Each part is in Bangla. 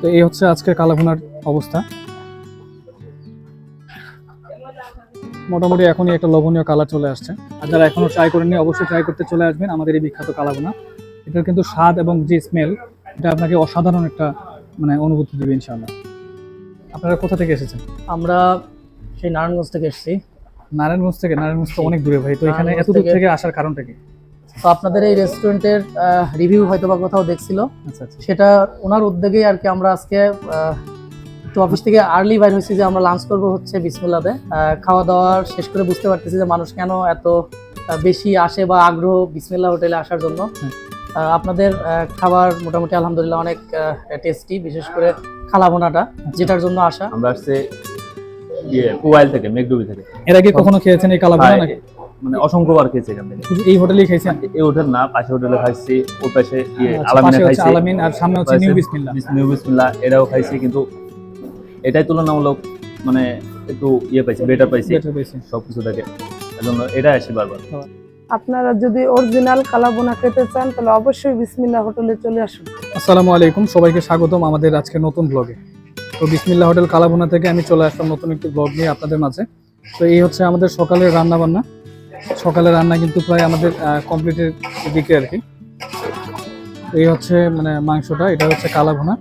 তো এই হচ্ছে আজকের কালাভুনার অবস্থা। মোটামুটি এখনই একটা লোভনীয় কালার চলে আসছে। আর যারা এখনও ট্রাই করেননি অবশ্যই ট্রাই করতে চলে আসবেন আমাদের এই বিখ্যাত কালাভুনা। এটার কিন্তু স্বাদ এবং যে স্মেল এটা আপনাকে অসাধারণ একটা মানে অনুভূতি দিবে ইনশাআল্লাহ। আপনারা কোথা থেকে এসেছেন? আমরা সেই নারায়ণগঞ্জ থেকে এসেছি। নারায়ণগঞ্জ থেকে? নারায়ণগঞ্জ তো অনেক দূরে ভাই। তো এখানে এত দূর থেকে আসার কারণটা কি? তো আপনাদের এই রেস্টুরেন্টের রিভিউ হয়তো বা কোথাও দেখছিল। আচ্ছা আচ্ছা। সেটা ওনার উদ্যোগেই আর কি আমরা আজকে তো অফিস থেকে আর্লি বাইর হয়েছি যে আমরা লাঞ্চ করব হচ্ছে বিসমিল্লাতে। আহ, খাওয়া দাওয়ার শেষ করে বুঝতে পারতেছি যে মানুষ কেন এত বেশি আসে বা আগ্রহ বিসমিল্লা হোটেলে আসার জন্য। আহ, আপনাদের আহ, খাবার মোটামুটি আলহামদুলিল্লাহ অনেক টেস্টি বিশেষ করে খালাবোনাটা যেটার জন্য আসা। আমরা আসছে ইয়ে কুয়াইল থেকে মেঘডুবি থেকে। এর আগে কখনো খেয়েছেন এই কালাভুনা নাকি? মানে অসংখ্যবার খেয়েছি এখান থেকে। শুধু এই হোটেলেই খেয়েছেন এই হোটেল না পাশে হোটেলে খাইছি ওই পাশে আচ্ছা, আলামিনে খাইছি। আলামিন আর সামনে হচ্ছে নিউ বিসমিল্লাহ। নিউ বিসমিল্লাহ এটাও খাইছি কিন্তু এটাই তুলনামূলক মানে একটু ইয়ে পাইছি বেটার পাইছি। পেয়েছি সবকিছু থেকে এজন্য এটা আসি বারবার। আপনারা যদি অরিজিনাল কালাবোনা খেতে চান তাহলে অবশ্যই বিসমিল্লা হোটেলে চলে আসুন। আসসালামু আলাইকুম সবাইকে স্বাগতম আমাদের আজকে নতুন ব্লগে তো বিসমিল্লা হোটেল কালাভুনা থেকে আমি চলে আসলাম নতুন একটি ব্লগ নিয়ে আপনাদের মাঝে। তো এই হচ্ছে আমাদের সকালের রান্না সকালের রান্না কিন্তু প্রায় আমাদের কমপ্লিটের দিকে আর কি। এই হচ্ছে মানে মাংসটা, এটা হচ্ছে কালাভুনা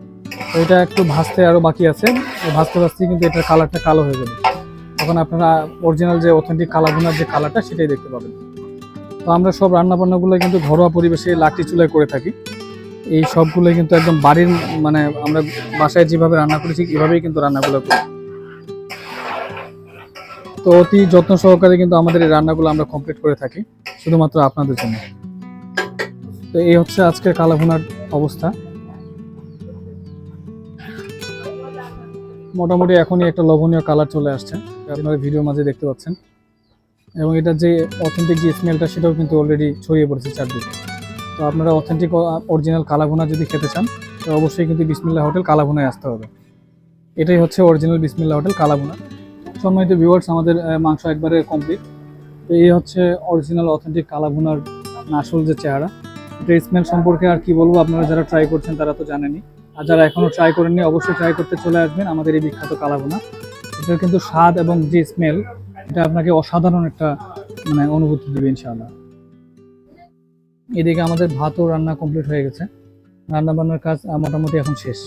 তো এটা একটু ভাজতে আরও বাকি আছে। ভাজতে ভাজতে কিন্তু এটার কালারটা কালো হয়ে যাবে। তখন আপনারা অরিজিনাল যে অথেন্টিক কালা কালাভুনার যে কালারটা, সেটাই দেখতে পাবেন। তো আমরা সব রান্না বান্নাগুলো কিন্তু ঘরোয়া পরিবেশে লাকড়ি চুলায় করে থাকি। এই সবগুলো কিন্তু একদম বাড়ির মানে আমরা বাসায় যেভাবে রান্না করেছি এভাবেই কিন্তু রান্নাগুলো করি। তো অতি যত্ন সহকারে কিন্তু আমাদের এই রান্নাগুলো আমরা কমপ্লিট করে থাকি, শুধুমাত্র আপনাদের জন্য। তো এই হচ্ছে আজকের কালাভুনার অবস্থা। মোটামুটি এখনই একটা লোভনীয় কালার চলে আসছে আপনারা ভিডিওর মাঝে দেখতে পাচ্ছেন। এবং এটার যে অথেন্টিক যে স্মেলটা সেটাও কিন্তু অলরেডি ছড়িয়ে পড়েছে চারদিকে। তো আপনারা অথেন্টিক অরিজিনাল কালাভুনা যদি খেতে চান, তো অবশ্যই কিন্তু বিসমিল্লা হোটেল কালাভুনায় আসতে হবে। এটাই হচ্ছে অরিজিনাল বিসমিল্লা হোটেল কালাভুনা। সম্মানিত ভিউয়ার্স আমাদের মাংস একবারে কমপ্লিট তো এই হচ্ছে অরিজিনাল অথেন্টিক কালাভুনার আসল যে চেহারা। এটা স্মেল সম্পর্কে আর কি বলব, আপনারা যারা ট্রাই করছেন তারা তো জানেনি আর যারা এখনও ট্রাই করেননি, অবশ্যই ট্রাই করতে চলে আসবেন আমাদের এই বিখ্যাত কালাভুনা। এটার কিন্তু স্বাদ এবং যে স্মেল এটা আপনাকে অসাধারণ একটা মানে অনুভূতি দিবে, ইনশাআল্লাহ। এদিকে আমাদের ভাতও রান্না কমপ্লিট হয়ে গেছে। রান্না বান্নার কাজ মোটামুটি এখন শেষ।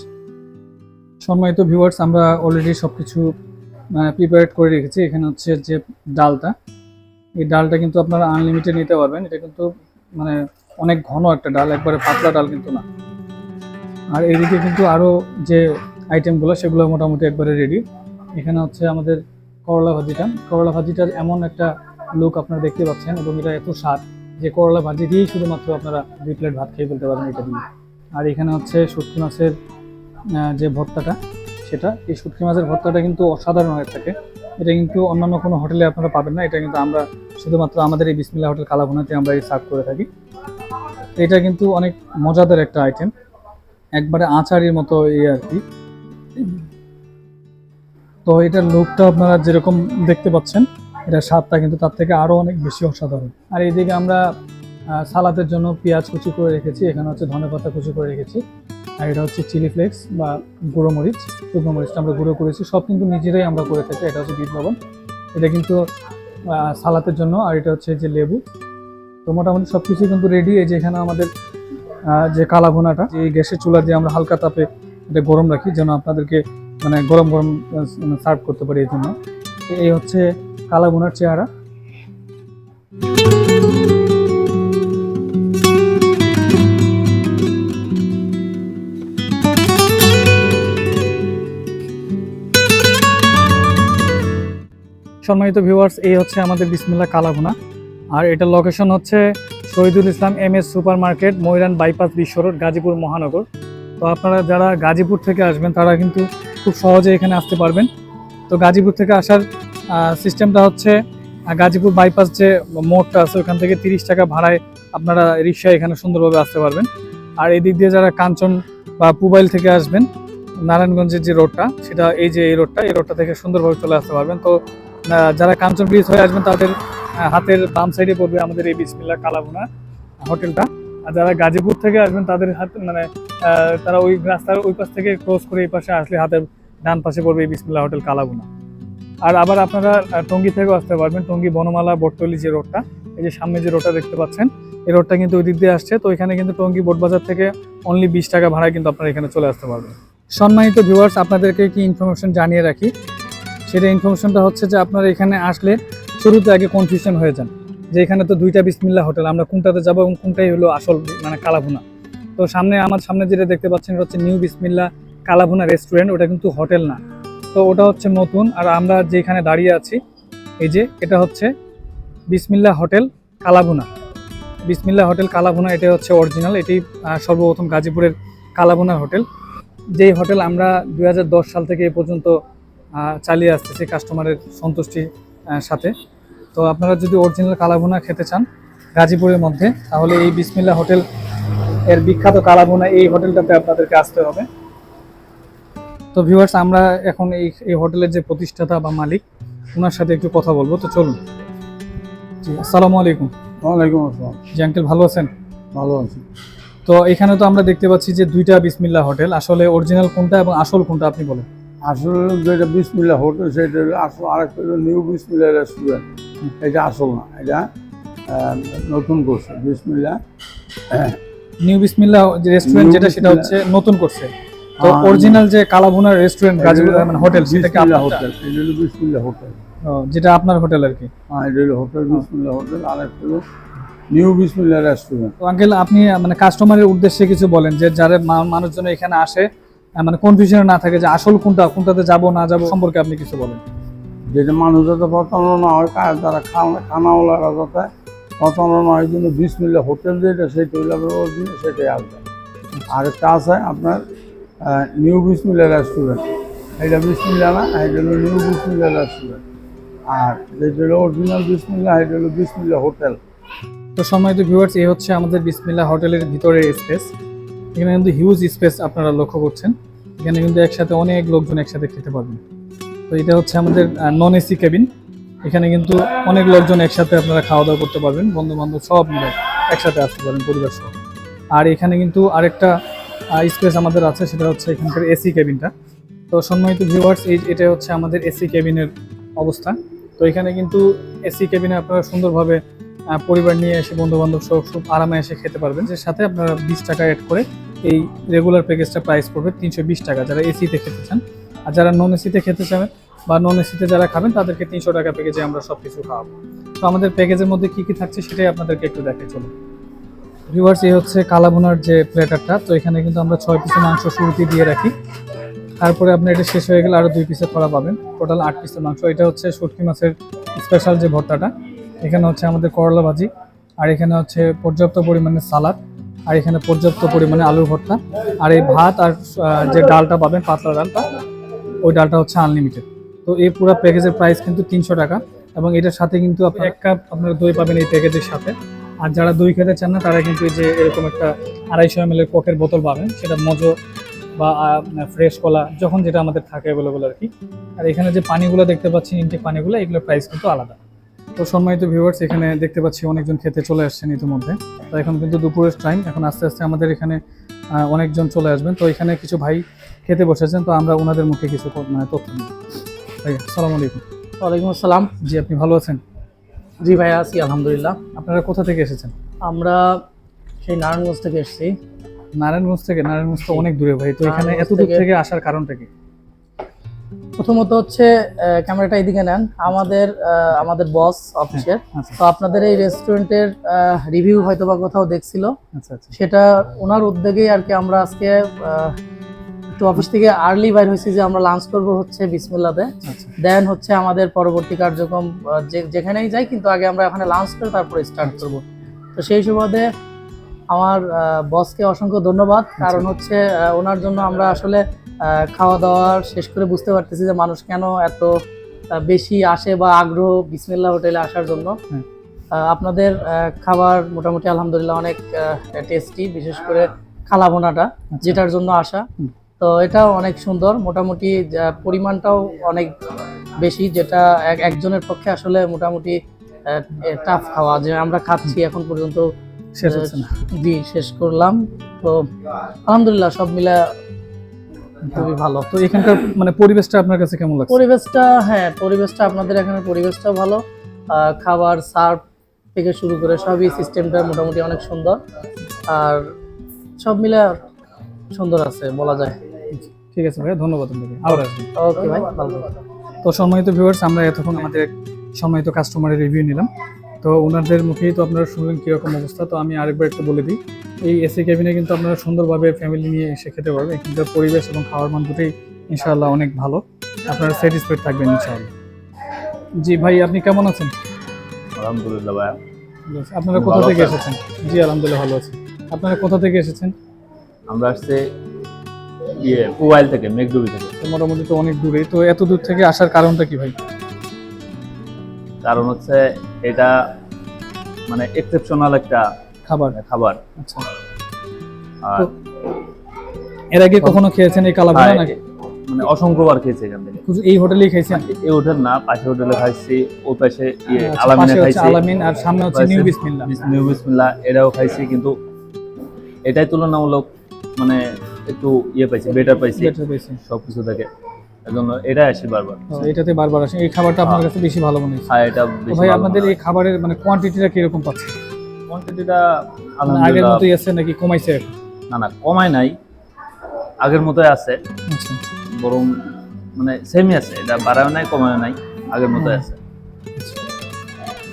সম্মানিত ভিউয়ার্স আমরা অলরেডি সব কিছু প্রিপারেট করে রেখেছি। এখানে হচ্ছে যে ডালটা। এই ডালটা কিন্তু আপনারা আনলিমিটেড নিতে পারবেন। এটা কিন্তু মানে অনেক ঘন একটা ডাল, একবারে পাতলা ডাল কিন্তু না। আর এদিকে কিন্তু আরও যে আইটেমগুলো সেগুলো মোটামুটি একবারে রেডি এখানে হচ্ছে আমাদের করলা ভাজিটা। করলা ভাজিটার এমন একটা লুক আপনারা দেখতে পাচ্ছেন এবং এটা এত স্বাদ যে করলা ভাজি দিয়েই শুধুমাত্র আপনারা দুই প্লেট ভাত খেয়ে ফেলতে পারেন এটা দিয়ে। আর এখানে হচ্ছে শুটকি মাছের যে ভর্তাটা সেটা। এই শুটকি মাছের ভর্তাটা কিন্তু অসাধারণ হয়ে থাকে। এটা কিন্তু অন্যান্য কোনো হোটেলে আপনারা পাবেন না। এটা কিন্তু আমরা শুধুমাত্র আমাদের এই বিসমিল্লা হোটেল কালাভুনাতে আমরা এই সার্ভ করে থাকি। এটা কিন্তু অনেক মজাদার একটা আইটেম একবারে আচারির মতো এই আর কি। তো এটার লুকটা আপনারা যেরকম দেখতে পাচ্ছেন এটা স্বাদটা কিন্তু তার থেকে আরও অনেক বেশি অসাধারণ। আর এইদিকে আমরা সালাদের জন্য পেঁয়াজ কুচি করে রেখেছি। এখানে হচ্ছে ধনেপাতা কুচি করে রেখেছি। আর এটা হচ্ছে চিলি ফ্লেক্স বা গুঁড়ো মরিচ, শুকনো মরিচটা আমরা গুঁড়ো করেছি। সব কিন্তু নিজেরাই আমরা করে থাকি, এটা হচ্ছে বিট লবণ। এটা কিন্তু সালাতের জন্য, আর এটা হচ্ছে যে লেবু। তো মোটামুটি সব কিছু কিন্তু রেডি এই যে এখানে আমাদের যে কালা ভুনাটা এই গ্যাসের চুলা দিয়ে আমরা হালকা তাপে এটা গরম রাখি, যেন আপনাদেরকে মানে গরম গরম সার্ভ করতে পারি এই জন্য। এই হচ্ছে কালা ভুনার চেহারা। সম্মানিত ভিউয়ার্স এই হচ্ছে আমাদের বিসমিল্লা কালাভুনা। আর এটার লোকেশন হচ্ছে Shahidul Islam M S super market ময়রান bypass বিশ্ব রোড গাজীপুর মহানগর। তো আপনারা যারা গাজীপুর থেকে আসবেন, তারা কিন্তু খুব সহজে এখানে আসতে পারবেন। তো গাজীপুর থেকে আসার সিস্টেমটা হচ্ছে গাজীপুর বাইপাস যে মোড়টা আছে, ওখান থেকে তিরিশ টাকা ভাড়ায় আপনারা রিক্সায় এখানে সুন্দরভাবে আসতে পারবেন। আর এদিক দিয়ে যারা কাঞ্চন বা পুবাইল থেকে আসবেন, নারায়ণগঞ্জের যে রোডটা সেটা এই যে এই রোডটা এই রোডটা থেকে সুন্দরভাবে চলে আসতে পারবেন। তো যারা কাঞ্চন ব্রিজ হয়ে আসবেন, তাদের হাতের বাম সাইডে পড়বে আমাদের এই বিসমিল্লা কালাভুনা হোটেলটা। আর যারা গাজীপুর থেকে আসবেন, তাদের হাত মানে তারা ওই রাস্তার ওই পাশ থেকে ক্রস করে এই পাশে আসলে হাতের ডান পাশে পড়বে এই বিসমিল্লা হোটেল কালাগুনা আর আবার আপনারা টঙ্গী থেকেও আসতে পারবেন, টঙ্গী বনমালা বটতলি যে রোডটা, এই যে সামনে যে রোডটা দেখতে পাচ্ছেন, এই রোডটা কিন্তু ওই দিক দিয়ে আসছে। তো এখানে কিন্তু টঙ্গী বোটবাজার থেকে অনলি বিশ টাকা ভাড়ায় কিন্তু আপনারা এখানে চলে আসতে পারবেন। সম্মানিত ভিউয়ার্স আপনাদেরকে কি ইনফরমেশন জানিয়ে রাখি? সেটা ইনফরমেশনটা হচ্ছে যে আপনারা এখানে আসলে শুরুতে আগে কনফিউশন হয়ে যান যে এখানে তো দুইটা বিসমিল্লা হোটেল, আমরা কোনটাতে যাব এবং কোনটাই হলো আসল মানে কালাভুনা। তো সামনে আমার সামনে যেটা দেখতে পাচ্ছেন এটা হচ্ছে নিউ বিসমিল্লা কালাভুনা রেস্টুরেন্ট ওটা কিন্তু হোটেল না। তো ওটা হচ্ছে নতুন আর আমরা যেখানে দাঁড়িয়ে আছি, এই যে এটা হচ্ছে বিসমিল্লা হোটেল কালাভুনা। বিসমিল্লা হোটেল কালাভুনা এটা হচ্ছে অরিজিনাল এটি সর্বপ্রথম গাজীপুরের কালাভুনার হোটেল। যেই হোটেল আমরা দু হাজার দশ সাল থেকে এ পর্যন্ত চালিয়ে আসতেছি কাস্টমারের সন্তুষ্টির সাথে। তো আপনারা যদি অরিজিনাল কালাভুনা খেতে চান গাজীপুরের মধ্যে তাহলে এই বিসমিল্লা হোটেল এর বিখ্যাত কালাভুনা এই হোটেলটাতে আপনাদেরকে আসতে হবে। তো ভিউয়ার্স আমরা এখন এই এই হোটেলের যে প্রতিষ্ঠাতা বা মালিক ওনার সাথে একটু কথা বলব। তো চলুন। জি আসসালামু আলাইকুম। ওয়ালাইকুম আসসালাম। জি আঙ্কেল ভালো আছেন? ভালো আছি। তো এখানে তো আমরা দেখতে পাচ্ছি যে দুইটা বিসমিল্লা হোটেল। আসলে অরিজিনাল কোনটা এবং আসল কোনটা আপনি বলেন? আসলে যেটা বিসমিল্লা হোটেল সেটা আসল আরেকটা নিউ বিসমিল্লা রেস্টুরেন্ট। এটা আসল না এটা নতুন করছে বিসমিল্লা নিউ বিসমিল্লা যে রেস্টুরেন্ট যেটা সেটা হচ্ছে নতুন করছে। তো হ্যাঁ, অরিজিনাল যে কালাভুনার রেস্টুরেন্ট গাজীপুর মানে হোটেল সেটা কি আপনার হোটেল এটা হলো বিসমিল্লা হোটেল। যেটা আপনার হোটেল আর কি। হ্যাঁ এটা হলো হোটেল বিসমিল্লা হোটেল আরেকটা হলো নিউ বিসমিল্লা রেস্টুরেন্ট। তো আঙ্কেল আপনি মানে কাস্টমারের উদ্দেশ্যে কিছু বলেন যে যারা মানুষজন এখানে আসে মানে কনফিউশনে না থাকে যে আসল কোনটা কোনটাতে যাব না যাব সম্পর্কে আপনি কিছু বলেন। যেটা মানুষ যাতে প্রতারণা না হয় কার যারা খানা খানাওয়ালারা যাতে প্রতারণা না হয় জন্য বিসমিল্লা হোটেল যেটা সেটা আপনার সেটাই আসবে। আরেকটা আছে আপনার নিউ বিসমিল্লা রেস্টুরেন্ট এটা বিসমিল্লা না এটা হলো নিউ বিসমিল্লা রেস্টুরেন্ট আর যেটা হলো অরিজিনাল বিসমিল্লা এটা হলো বিসমিল্লা হোটেল। তো সম্মানিত ভিউয়ার্স এই হচ্ছে আমাদের বিসমিল্লা হোটেলের ভিতরের স্পেস এখানে কিন্তু হিউজ স্পেস আপনারা লক্ষ্য করছেন। এখানে কিন্তু একসাথে অনেক লোকজন একসাথে খেতে পারবেন। তো এটা হচ্ছে আমাদের নন এসি কেবিন এখানে কিন্তু অনেক লোকজন একসাথে আপনারা খাওয়া দাওয়া করতে পারবেন। বন্ধু বান্ধব সব মিলে একসাথে আসতে পারেন পরিবার সহ। আর এখানে কিন্তু আরেকটা স্পেস আমাদের আছে, সেটা হচ্ছে এখানকার এসি কেবিনটা তো সম্মানিত ভিউয়ার্স এই এটা হচ্ছে আমাদের এসি কেবিনের অবস্থা। তো এখানে কিন্তু এসি কেবিনে আপনারা সুন্দরভাবে পরিবার নিয়ে এসে বন্ধু বান্ধব খুব আরামে এসে খেতে পারবেন। যে সাথে আপনারা বিশ টাকা অ্যাড করে এই রেগুলার প্যাকেজটা প্রাইস পড়বে তিনশো বিশ টাকা, যারা এসিতে খেতে চান। আর যারা নন এসিতে খেতে চান বা নন এসিতে যারা খাবেন, তাদেরকে তিনশো টাকা প্যাকেজে আমরা সব কিছু খাওয়াবো। তো আমাদের প্যাকেজের মধ্যে কি কি থাকছে সেটাই আপনাদেরকে একটু দেখে চলুন। ভিউয়ার্স এই হচ্ছে কালাভুনার যে প্লেটারটা তো এখানে কিন্তু আমরা ছয় পিসের মাংস শুরুতেই দিয়ে রাখি। তারপরে আপনার এটা শেষ হয়ে গেলে আরও দুই পিসের থরা পাবেন। টোটাল আট পিসের মাংস। এটা হচ্ছে শুটকি মাছের স্পেশাল যে ভর্তাটা এখানে হচ্ছে আমাদের করলা ভাজি, আর এখানে হচ্ছে পর্যাপ্ত পরিমাণে সালাদ, আর এখানে পর্যাপ্ত পরিমাণে আলুর ভর্তা, আর এই ভাত আর যে ডালটা পাবেন, পাতলা ডালটা, ওই ডালটা হচ্ছে আনলিমিটেড তো এই পুরো প্যাকেজের প্রাইস কিন্তু তিনশো টাকা, এবং এটার সাথে কিন্তু আপনি এক কাপ আপনারা দই পাবেন এই প্যাকেজের সাথে। আর যারা দই খেতে চান না, তারা কিন্তু এই যে এরকম একটা আড়াইশো এম এর কোকের বোতল পাবেন, সেটা মজো বা ফ্রেশ কলা, যখন যেটা আমাদের থাকে অ্যাভেলেবল আর কি। আর এখানে যে পানিগুলো দেখতে পাচ্ছি ইনটেক পানিগুলো, এগুলোর প্রাইস কিন্তু আলাদা। তো সম্মানিত ভিউয়ার্স এখানে দেখতে পাচ্ছি অনেকজন খেতে চলে আসছেন ইতিমধ্যে। তো এখন কিন্তু দুপুরের টাইম এখন আস্তে আস্তে আমাদের এখানে অনেকজন চলে আসবেন। তো এখানে কিছু ভাই খেতে বসেছেন তো আমরা ওনাদের মুখে কিছু মানে তথ্য নিই। ভাই আসসালামু আলাইকুম। ওয়ালাইকুম আসসালাম। জি আপনি ভালো আছেন? জি ভাইয়া আছি আলহামদুলিল্লাহ। আপনারা কোথা থেকে এসেছেন? আমরা সেই নারায়ণগঞ্জ থেকে এসেছি। নারায়ণগঞ্জ থেকে? নারায়ণগঞ্জ তো অনেক দূরে ভাই। তো এখানে এত দূর থেকে আসার কারণটা কি? প্রথমত হচ্ছে ক্যামেরাটা এদিকে নেন। আমাদের আমাদের বস অফিসের আচ্ছা। তো আপনাদের এই রেস্টুরেন্টের রিভিউ হয়তো বা কোথাও দেখছিল। আচ্ছা আচ্ছা। সেটা ওনার উদ্যোগেই আর কি আমরা আজকে একটু অফিস থেকে আর্লি বাইর হয়েছি যে আমরা লাঞ্চ করব হচ্ছে বিসমিল্লাতে। দেন হচ্ছে আমাদের পরবর্তী কার্যক্রম যেখানেই যাই কিন্তু আগে আমরা এখানে লাঞ্চ করে তারপরে স্টার্ট করব। তো সেই সুবাদে আমার বসকে অসংখ্য ধন্যবাদ। কারণ হচ্ছে ওনার জন্য আমরা আসলে খাওয়া দাওয়া শেষ করে বুঝতে পারতেছি যে মানুষ কেন এত বেশি আসে বা আগ্রহ বিসমিল্লা হোটেলে আসার জন্য। আপনাদের খাবার মোটামুটি আলহামদুলিল্লাহ অনেক টেস্টি বিশেষ করে খালাবোনাটা যেটার জন্য আসা। তো এটাও অনেক সুন্দর। মোটামুটি পরিমাণটাও অনেক বেশি যেটা এক- একজনের পক্ষে আসলে মোটামুটি টাফ খাওয়া। যে আমরা খাচ্ছি এখন পর্যন্ত শেষ হচ্ছে না। জি শেষ করলাম। তো আলহামদুলিল্লাহ সব মিলে খুবই ভালো। তো এখানকার মানে পরিবেশটা আপনার কাছে কেমন লাগছে? পরিবেশটা হ্যাঁ পরিবেশটা আপনাদের এখানে পরিবেশটা ভালো। খাবার সার্ভ থেকে শুরু করে সবই সিস্টেমটা মোটামুটি অনেক সুন্দর। আর সব মিলে সুন্দর আছে বলা যায়। ঠিক আছে ভাই ধন্যবাদ আপনাকে। আবার আসবেন। ওকে ভাই ভালো তো সম্মানিত ভিউয়ার্স আমরা এতক্ষণ আমাদের সম্মানিত কাস্টমারের রিভিউ নিলাম। তো ওনাদের মুখেই তো আপনারা শুনলেন কীরকম অবস্থা তো আমি আরেকবার একটু বলে দিই। এই এসি ক্যাবিনে কিন্তু আপনারা সুন্দরভাবে ফ্যামিলি নিয়ে এসে খেতে পারবেন। এখানকার পরিবেশ এবং খাওয়ার মান দুটোই ইনশাআল্লাহ অনেক ভালো। আপনারা স্যাটিসফাইড থাকবেন ইনশাআল্লাহ। জি ভাই আপনি কেমন আছেন? আলহামদুলিল্লাহ ভাইয়া। আপনারা কোথা থেকে এসেছেন? জি আলহামদুলিল্লাহ ভালো আছি। আপনারা কোথা থেকে এসেছেন? আমরা আসছে ইয়ে মোবাইল থেকে মেঘডুবি থেকে। তো মোটামুটি তো অনেক দূরে তো এত দূর থেকে আসার কারণটা কি ভাই? কারণ হচ্ছে এটা মানে এক্সেপশনাল একটা খাবার। খাবার। আচ্ছা। এর আগে কখনো খেয়েছেন এই কালাভুনা হ্যাঁ, নাকি? মানে অসংখ্যবার খেয়েছি এখান থেকে। এই হোটেলেই খাইছেন? এই হোটেল না পাশে হোটেলে খাইছি ওই পাশে ইয়ে আচ্ছা, আলামিনে খাইছি। আলামিন আর সামনে হচ্ছে নিউ বিসমিল্লাহ নিউ বিসমিল্লা এটাও খাইছি কিন্তু এটাই তুলনামূলক মানে একটু ইয়ে পাইছি বেটার পাইছি। সবকিছু থেকে। এজন্য আসি বারবার। এটাতে বারবার আসে। এই খাবারটা আপনার কাছে বেশি ভালো মনে আর এটা ভাই আপনাদের এই খাবারের মানে কোয়ান্টিটিটা কীরকম পাচ্ছে? কোয়ান্টিটিটা মানে আগের মতোই আছে নাকি কমাইছে? না না কমায় নাই। আগের মতোই আছে। আচ্ছা। বরং মানে সেমই আছে। এটা বাড়ায় নাই কমায় নাই। আগের মতোই আছে।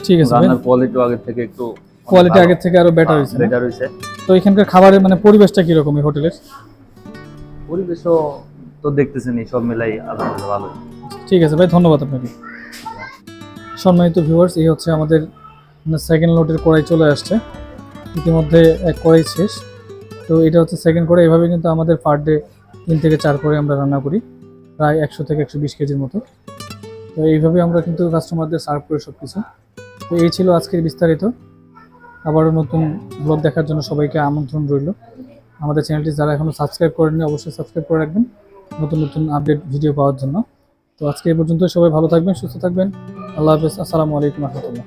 ঠিক আছে ভাই। রান্নার কোয়ালিটিও আগের থেকে একটু কোয়ালিটি আগের থেকে আরও বেটার হয়েছে? বেটার হয়েছে। তো এখানকার খাবারের মানে পরিবেশটা কীরকম এই হোটেলের? পরিবেশও তো দেখতেছেন এই সব মিলাই আলহামদুলিল্লাহ ভালো ঠিক আছে ভাই, ধন্যবাদ আপনাকে। সম্মানিত ভিউয়ার্স এই হচ্ছে আমাদের সেকেন্ড লোডের কড়াই চলে আসছে। ইতিমধ্যে এক কড়াই শেষ। তো এটা হচ্ছে সেকেন্ড কড়াই। এভাবে কিন্তু আমাদের পার ডে তিন থেকে চার করে আমরা রান্না করি। প্রায় একশো থেকে একশো বিশ কেজির মতো। তো এইভাবে আমরা কিন্তু কাস্টমারদের সার্ভ করি সব কিছু তো এই ছিল আজকের বিস্তারিত। আবারও নতুন ব্লগ দেখার জন্য সবাইকে আমন্ত্রণ রইল। আমাদের চ্যানেলটি যারা এখনও সাবস্ক্রাইব করেননি, অবশ্যই সাবস্ক্রাইব করে রাখবেন। নতুন নতুন আপডেট ভিডিও পাওয়ার জন্য। তো আজকে এই পর্যন্ত সবাই ভালো থাকবেন, সুস্থ থাকবেন। আল্লাহ হাফেজ। আসসালামু আলাইকুম রহমতুল্লাহ।